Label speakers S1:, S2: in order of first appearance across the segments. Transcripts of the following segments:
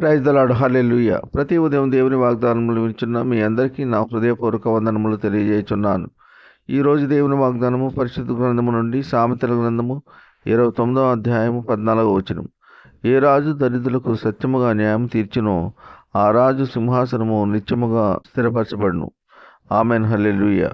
S1: Praise దలాడు హల్లెలూయ. ప్రతి ఉదయం దేవుని వాగ్దానములు వింటున్న మీ అందరికీ నా హృదయపూర్వక వందనములు తెలియజేస్తున్నాను ఈరోజు దేవుని వాగ్దానము పరిశుద్ధ గ్రంథము నుండి సామెతల గ్రంథము ఇరవై తొమ్మిదవ అధ్యాయము పద్నాలుగో వచనం. ఏ రాజు దరిద్రులకు సత్యముగా న్యాయం తీర్చినో ఆ రాజు సింహాసనము నిత్యముగా స్థిరపరచబడును. ఆమెన్. హల్లెలుయ్య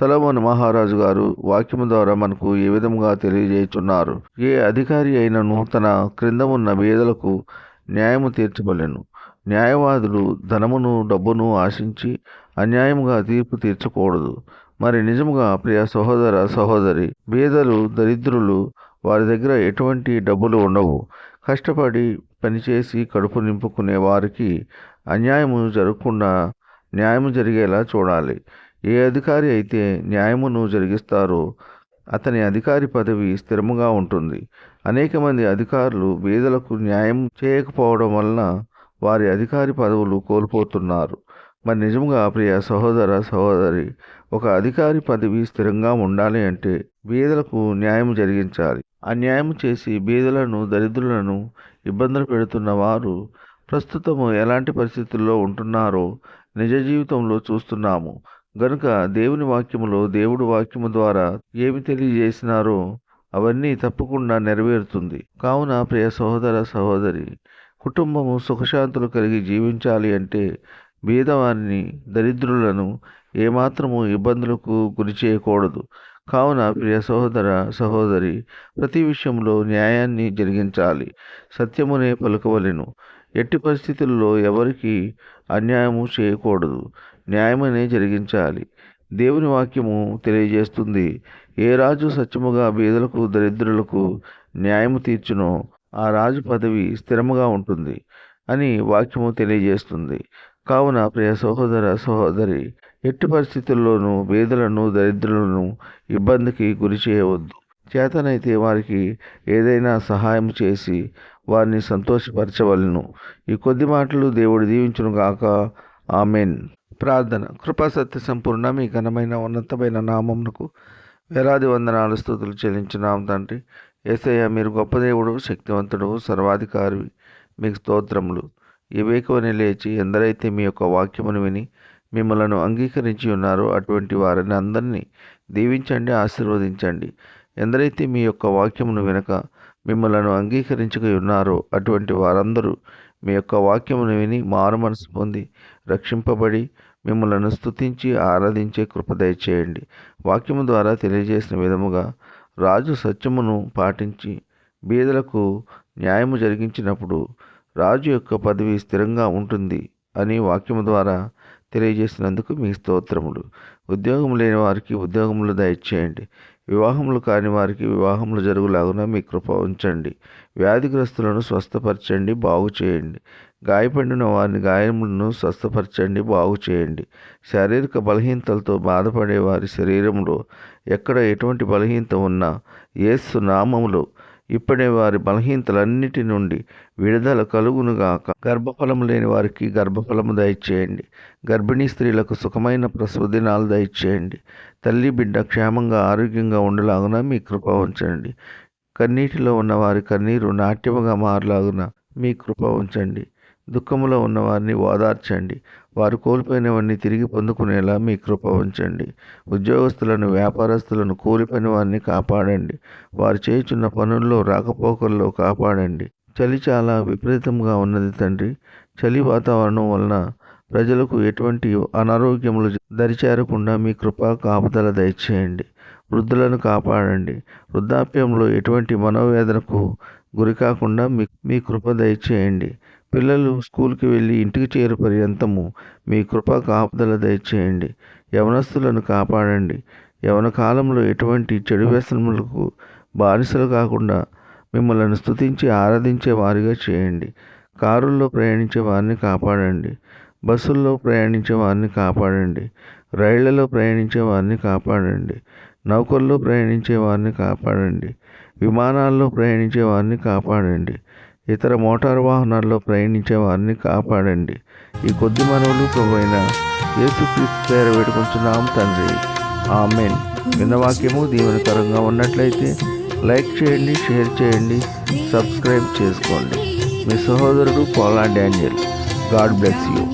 S1: సలమోన్ మహారాజు గారు వాక్యము ద్వారా మనకు ఏ విధముగా తెలియజేయుచున్నారు? ఏ అధికారి అయినను తన క్రింద ఉన్న వేదలకు న్యాయము తీర్చబలెను న్యాయవాదులు ధనమును డబ్బును ఆశించి అన్యాయముగా తీర్పు తీర్చకూడదు. మరి నిజముగా ప్రియ సహోదర సహోదరి బీదలు దరిద్రులు వారి దగ్గర ఎటువంటి డబ్బులు ఉండవు. కష్టపడి పనిచేసి కడుపు నింపుకునే వారికి అన్యాయము జరగకుండా న్యాయము జరిగేలా చూడాలి. ఏ అధికారి అయితే న్యాయమును జరిగిస్తారో అతని అధికారి పదవి స్థిరముగా ఉంటుంది. అనేక మంది అధికారులు వేదలకు న్యాయం చేయకపోవడం వలన వారి అధికారి పదవులు కోల్పోతున్నారు. మరి నిజంగా ప్రియ సహోదర సహోదరి ఒక అధికారి పదవి స్థిరంగా ఉండాలి అంటే బీదలకు న్యాయం జరిగించాలి. అన్యాయం చేసి బీదలను దరిద్రులను ఇబ్బందులు పెడుతున్న వారు ప్రస్తుతము ఎలాంటి పరిస్థితుల్లో ఉంటున్నారో నిజ జీవితంలో చూస్తున్నాము. గనుక దేవుని వాక్యములో దేవుడు వాక్యము ద్వారా ఏమి తెలియజేసినారో అవన్నీ తప్పకుండా నెరవేరుతుంది. కావున ప్రియ సహోదర సహోదరి కుటుంబము సుఖశాంతులు కలిగి జీవించాలి అంటే బీదవారిని దరిద్రులను ఏమాత్రము ఇబ్బందులకు గురి చేయకూడదు. కావున ప్రియ సహోదర సహోదరి ప్రతి విషయంలో న్యాయాన్ని జరిగించాలి. సత్యమునే పలుకవలెను. ఎట్టి పరిస్థితుల్లో ఎవరికి అన్యాయము చేయకూడదు. న్యాయమనే జరిగించాలి. దేవుని వాక్యము తెలియజేస్తుంది. ఏ రాజు సత్యముగా బీదలకు దరిద్రులకు న్యాయము తీర్చునో ఆ రాజు పదవి స్థిరముగా ఉంటుంది అని వాక్యము తెలియజేస్తుంది. కావున ప్రియ సహోదర సహోదరి ఎట్టి పరిస్థితుల్లోనూ బీదలను దరిద్రులను ఇబ్బందికి గురి చేయవద్దు. చేతనైతే వారికి ఏదైనా సహాయం చేసి వారిని సంతోషపరచవలను. ఈ కొద్ది మాటలు దేవుడు దీవించును గాక. ఆమెన్. ప్రార్థన. కృపా సత్య సంపూర్ణ మీ ఘనమైన ఉన్నతమైన నామమునకు వేలాది వందనాలు స్థుతులు చెల్లించున్నాం తండ్రి. ఏసయ్య మీరు గొప్ప దేవుడు శక్తివంతుడు సర్వాధికారి మీకు స్తోత్రములు. ఈ లేచి ఎందరైతే మీ యొక్క వాక్యమును విని మిమ్మలను అంగీకరించి ఉన్నారో అటువంటి వారిని అందరినీ దీవించండి ఆశీర్వదించండి. ఎందరైతే మీ యొక్క వాక్యమును వినక మిమ్మలను అంగీకరించుకు ఉన్నారో అటువంటి వారందరూ మీ యొక్క వాక్యమును విని మారు మనసు పొంది రక్షింపబడి మిమ్మల్ని స్తుతించి ఆరాధించే కృప దయచేయండి. వాక్యము ద్వారా తెలియజేసిన విధముగా రాజు సత్యమును పాటించి బీదలకు న్యాయము జరిగించినప్పుడు రాజు యొక్క పదవి స్థిరంగా ఉంటుంది అని వాక్యము ద్వారా తెలియజేసినందుకు మీ స్తోత్రములు. ఉద్యోగం లేని వారికి ఉద్యోగములు దయచేయండి. వివాహములు కాని వారికి వివాహములు జరుగులాగున మీ కృప ఉంచండి. వ్యాధిగ్రస్తులను స్వస్థపరచండి బాగు చేయండి. గాయపడిన వారిని గాయములను స్వస్థపరచండి బాగు చేయండి. శారీరక బలహీనతలతో బాధపడే వారి శరీరంలో ఎక్కడ ఎటువంటి బలహీనత ఉన్నా యేసు నామములో ఇప్పుడే వారి బలహీనతలన్నిటి నుండి విడుదల కలుగునుగాక. గర్భఫలము లేని వారికి గర్భఫలము దయచేయండి. గర్భిణీ స్త్రీలకు సుఖమైన ప్రసవ దినాలు దయచేయండి. తల్లి బిడ్డ క్షేమంగా ఆరోగ్యంగా ఉండలాగున మీ కృప ఉంచండి. కన్నీటిలో ఉన్న వారి కన్నీరు నాట్యముగా మారలాగున మీ కృప ఉంచండి. దుఃఖములో ఉన్నవారిని ఓదార్చండి. వారు కోల్పోయినవన్నీ తిరిగి పొందుకునేలా మీ కృప ఉంచండి. ఉద్యోగస్తులను వ్యాపారస్తులను కూలిపోయిన వారిని కాపాడండి. వారు చేయుచున్న పనుల్లో రాకపోకల్లో కాపాడండి. చలి చాలా విపరీతంగా ఉన్నది తండ్రి. చలి వాతావరణం వలన ప్రజలకు ఎటువంటి అనారోగ్యములు దరిచేరకుండా మీ కృప కాపుదల దయచేయండి. వృద్ధులను కాపాడండి. వృద్ధాప్యంలో ఎటువంటి మనోవేదనకు గురి కాకుండా మీ మీ కృప దయచేయండి. పిల్లలు స్కూల్కి వెళ్ళి ఇంటికి చేరు పర్యంతము మీ కృప కాపుదల దయచేయండి. యవనస్తులను కాపాడండి. యవన కాలంలో ఎటువంటి చెడు వ్యసనములకు బానిసలు కాకుండా మిమ్మల్ని స్తుతించి ఆరాధించే వారిగా చేయండి. కారుల్లో ప్రయాణించే వారిని కాపాడండి. బస్సుల్లో ప్రయాణించే వారిని కాపాడండి. రైళ్ళలో ప్రయాణించే వారిని కాపాడండి. నౌకల్లో ప్రయాణించే వారిని కాపాడండి. విమానాల్లో ప్రయాణించే వారిని కాపాడండి. ఇతర మోటారు వాహనాల్లో ప్రయాణించే వారిని కాపాడండి. ఈ కొద్ది మనవులు ప్రభువైన యేసుక్రీస్తు పేరు వేడుకుంటున్నాం తండ్రి. ఆమెన్. విన్న వాక్యము దీవెనకరంగా ఉన్నట్లయితే లైక్ చేయండి షేర్ చేయండి సబ్స్క్రైబ్ చేసుకోండి. మీ సహోదరుడు పోలా డానియల్. God bless you.